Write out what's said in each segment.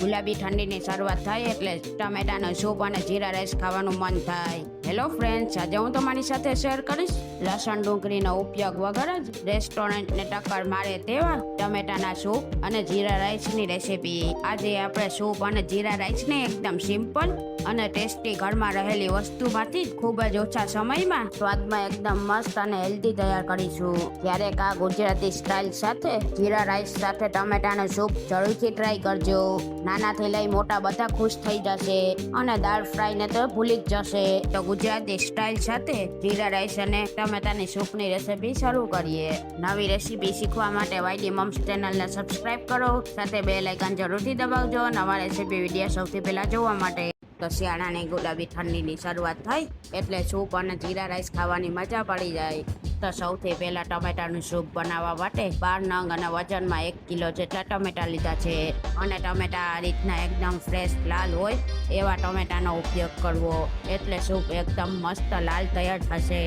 ગુલાબી ઠંડીની શરૂઆત થાય ટમેટાનો સૂપ અને જીરા રાઈસ ખાવાનું મન થાય. હેલો ફ્રેન્ડ્સ આજે હું તમારી સાથે શેર કરીશ લસણ ડુંગળીનો ઉપયોગ વગર જ રેસ્ટોરન્ટને ટક્કર મારે તેવા ટમેટાના સૂપ અને જીરા રાઈસની રેસીપી આજે આપણે સૂપ અને જીરા રાઈસને એકદમ સિમ્પલ અને ટેસ્ટી ઘરમાં રહેલી વસ્તુમાંથી ખૂબ જ ઓછા સમયમાં સ્વાદમાં એકદમ મસ્ત અને હેલ્ધી તૈયાર કરીશું. ક્યારેક આ ગુજરાતી સ્ટાઇલ સાથે જીરા રાઈસ સાથે ટમેટાનો સૂપ જરૂરથી ટ્રાય કરજો. નાનાથી લઈ મોટા બધા ખુશ થઈ જશે. અને દાળ ફ્રાય ને તો ભૂલી જ જશે. તો ગુજરાતી સ્ટાઇલ સાથે જીરા રાઈસ અને ટમેટાની સૂપની રેસીપી શરૂ કરીએ. નવી રેસીપી શીખવા માટે વાયડી મમ્સ ચેનલને સબસ્ક્રાઇબ કરો. સાથે બે લાઇકન જરૂરથી દબાવજો. નવા રેસીપી વીડિયો સૌથી પહેલા જોવા માટે તો શિયાળાની ગુલાબી ઠંડીની શરૂઆત થઈ, એટલે સૂપ અને જીરા રાઈસ ખાવાની મજા પડી જાય. તો સૌથી પહેલાં ટમેટાનું સૂપ બનાવવા માટે બાર નંગ અને વજનમાં એક કિલો જેટલા ટમેટા લીધા છે. અને ટમેટા આ રીતના એકદમ ફ્રેશ લાલ હોય, એવા ટમેટાનો ઉપયોગ કરવો. એટલે સૂપ એકદમ મસ્ત લાલ તૈયાર થશે.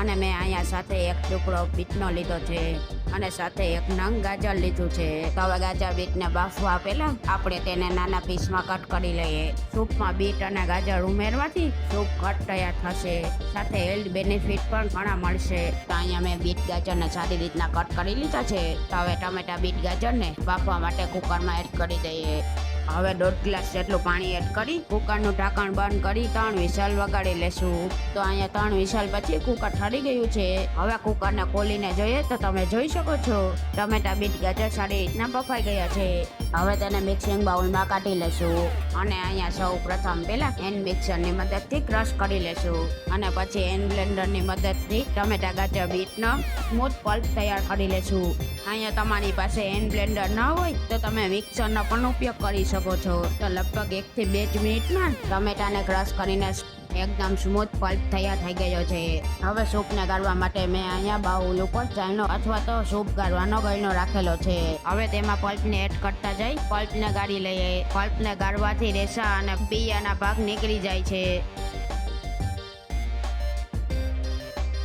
અને મેં અહીંયા સાથે એક ટુકડો બીટનો લીધો છે. અને સાથે એક નંગ ગાજર લીધું છે. તો હવે ગાજર બીટને બાફવા પહેલા આપણે તેને નાના પીસમાં કટ કરી લઈએ. સૂપમાં બીટ અને ગાજર ઉમેરવાથી સૂપ કટ તૈયાર થશે. સાથે હેલ્થ બેનિફિટ પણ ઘણા મળશે. તો અહીંયા મેં બીટ ગાજરને સારી રીતના કટ કરી લીધા છે. તો હવે ટમેટા બીટ ગાજરને બાફવા માટે કુકરમાં એડ કરી દઈએ. હવે દોઢ ગ્લાસ જેટલું પાણી એડ કરી, કુકરનું ઢાંકણ બંધ કરી, ત્રણ વિસલ વગાડી લેશું. તો અહીંયા ત્રણ વિસલ પછી કુકર ઠરી ગયું છે. હવે કુકરને ખોલીને જોઈએ તો તમે જોઈ શકો છો, ટમેટા, બીટ, ગાજર, સારી રીતના બફાઈ ગયા છે. હવે તેને મિક્સિંગ બાઉલમાં કાઢી લેશું અને અહીંયા સૌ પ્રથમ પહેલા હેન્ડ મિક્સરની મદદથી ક્રશ કરી લેશું. અને પછી હેન્ડ બ્લેન્ડરની મદદથી ટમેટા, ગાજર બીટનો સ્મૂથ પલ્પ તૈયાર કરી લેશું. અહીંયા તમારી પાસે હેન્ડ બ્લેન્ડર ન હોય તો તમે મિક્સરનો પણ ઉપયોગ કરી શકો છો. તો લગભગ એક થી બે જ મિનિટમાં ટમેટાને ક્રશ કરીને એકદમ સ્મૂથ પલ્પ તૈયાર થઈ ગયો છે. હવે સૂપને ગાળવા માટે મેં અહીંયા બાઉલ ઉપર ચાઈનો અથવા તો સૂપ ગાળવાનો ગળનો રાખેલો છે. હવે તેમાં પલ્પને એડ કરતા જઈ પલ્પને ગાળી લઈએ. પલ્પને ગાળવાથી રેસા અને બિયાના ભાગ નીકળી જાય છે.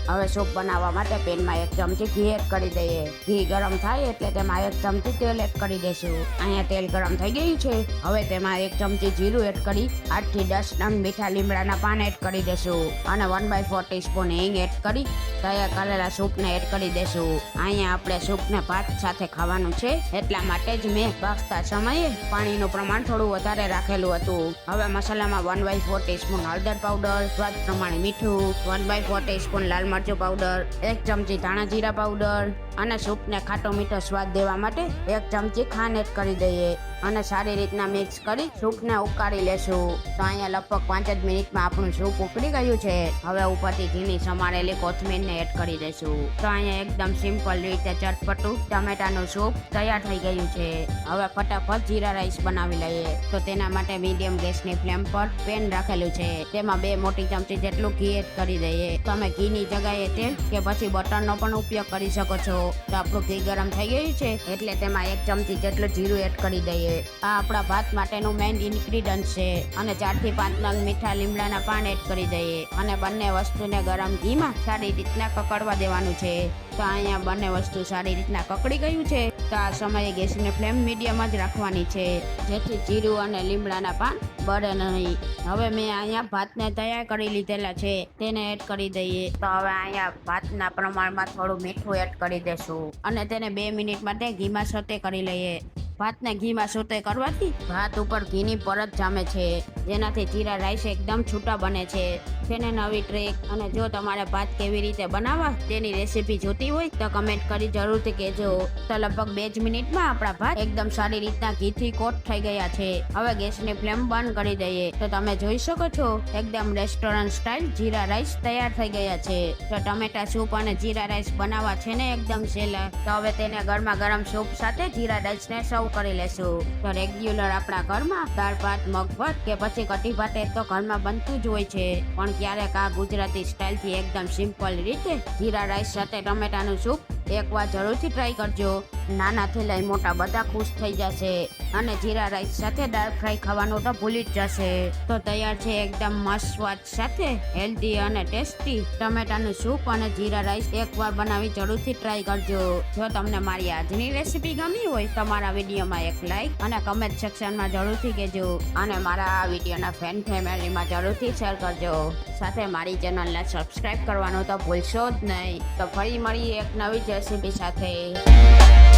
હવે સૂપ બનાવવા માટે પેનમાં એક ચમચી ઘી એડ કરી દઈએ. ઘી ગરમ થાય એટલે તેમાં એક ચમચી તેલ એડ કરી દેશું અહીંયા તેલ ગરમ થઈ ગયું છે. હવે તેમાં એક ચમચી જીરું એડ કરી આઠથી દસ નંગ મીઠા લીમડાના પાન એડ કરી દેશું અને વન બાય ફોર ટીસ્પૂન હિંગ એડ કરી તૈયાર કરેલા સૂપને એડ કરી દઈશું. અહીંયા આપણે સૂપને ભાત સાથે ખાવાનું છે. એટલા માટે જ મેં બાફતા સમયે પાણીનું પ્રમાણ થોડું વધારે રાખેલું હતું. હવે મસાલામાં વન બાય ફોર ટીસ્પૂન હળદર પાવડર સ્વાદ પ્રમાણે મીઠું વન બાય ફોર ટીસ્પૂન લાલ મરચું પાવડર એક ચમચી ધાણા જીરા પાવડર અને સૂપને ખાટો મીઠો સ્વાદ દેવા માટે એક ચમચી ખાંડ એડ કરી દઈએ અને સારી રીતના મિક્સ કરી સૂપને ઉકાળી લેશું. તો અહીંયા લગભગ પાંચ જ મિનિટમાં આપણું સૂપ ઉકળી ગયું છે. હવે ઉપરથી ઘીની સમારેલી કોથમીરને એડ કરી દઈશું. તો અહીંયા એકદમ સિમ્પલ રીતે ચટપટું ટમેટાનું સૂપ તૈયાર થઈ ગયું છે. હવે ફટાફટ જીરા રાઈસ બનાવી લઈએ. તો તેના માટે મીડિયમ ગેસની ફ્લેમ પર પેન રાખેલું છે. તેમાં બે મોટી ચમચી જેટલું ઘી એડ કરી દઈએ. તમે ઘીની જગ્યાએ તેલ કે પછી બટરનો પણ ઉપયોગ કરી શકો છો. તો આપણું ઘી ગરમ થઈ ગયું છે, એટલે તેમાં એક ચમચી જેટલું જીરું એડ કરી દઈએ. આ આપણા ભાત માટેનું મેઇન ઇન્ગ્રીડિયન્ટ છે, અને ચારથી પાંચ નંગ મીઠા લીમડાના પાન એડ કરી દઈએ. અને બંને વસ્તુને ગરમ ઘીમાં સારી રીતના કકડવા દેવાનું છે. તો અહીંયા બંને વસ્તુ સારી રીતના કકડી ગયું છે. તો આ સમયે ગેસને ફ્લેમ મીડિયમ જ રાખવાની છે. જેથી જીરું અને લીમડાના પાન બળે નહીં. હવે મેં અહીંયા ભાતને તૈયાર કરી લીધેલા છે. તેને એડ કરી દઈએ. તો હવે અહીંયા ભાતના પ્રમાણમાં થોડું મીઠું એડ કરી દેશું. અને તેને બે મિનિટ માટે ઘીમાં સોતે કરી લઈએ. ભાતને ઘીમાં સોતે કરવાથી ભાત ઉપર ઘીની પરત જામે છે. જેનાથી જીરા રાઈસ એકદમ છૂટા બને છે. તેને નવી ટ્રેક અને જો તમારે ભાત કેવી રીતે બનાવવા તેની રેસીપી જોતી હોય તો કમેન્ટ કરી જરૂરથી કહેજો. તો લગભગ બે જ મિનિટમાં આપણા ભાત એકદમ સારી રીતના ઘીથી કોટ થઈ ગયા છે. હવે ગેસની ફ્લેમ બંધ કરી દઈએ. તો તમે જોઈ શકો છો, એકદમ રેસ્ટોરન્ટ સ્ટાઇલ જીરા રાઈસ તૈયાર થઈ ગયા છે. તો ટમેટા સૂપ અને જીરા રાઈસ બનાવવા છે ને એકદમ સહેલા તો હવે તેને ગરમા ગરમ સૂપ સાથે જીરા રાઈસને સર્વ કરી લેશું. તો રેગ્યુલર આપણા ઘરમાં દાળ, ભાત, મગ, ભાત કે પછી કઢી, ભાત એ તો ઘરમાં બનતું જ હોય છે. પણ ક્યારેક આ ગુજરાતી સ્ટાઇલથી એકદમ સિમ્પલ રીતે જીરા રાઈસ સાથે ટમેટાનું સૂપ એકવાર જરૂરથી ટ્રાય કરજો. નાનાથી લઈ મોટા બધા ખુશ થઈ જશે અને જીરા રાઈસ સાથે દાળ ફ્રાય ખાવાનું તો ભૂલી જ જશે. તો તૈયાર છે એકદમ મસ્ત સ્વાદ સાથે, હેલ્ધી અને ટેસ્ટી ટમેટાનું સૂપ અને જીરા રાઈસ એકવાર બનાવી જરૂરથી ટ્રાય કરજો. જો તમને મારી આજની રેસીપી ગમી હોય તો મારા વિડીયોમાં એક લાઈક અને કમેન્ટ સેક્શનમાં જરૂરથી કહેજો. અને મારા આ વિડીયોના ફેન ફેમિલીમાં જરૂરથી શેર કરજો. સાથે મારી ચેનલને સબસ્ક્રાઈબ કરવાનું તો ભૂલશો જ નહીં. તો ફરી મળીએ એક નવી રેસીપી સાથે.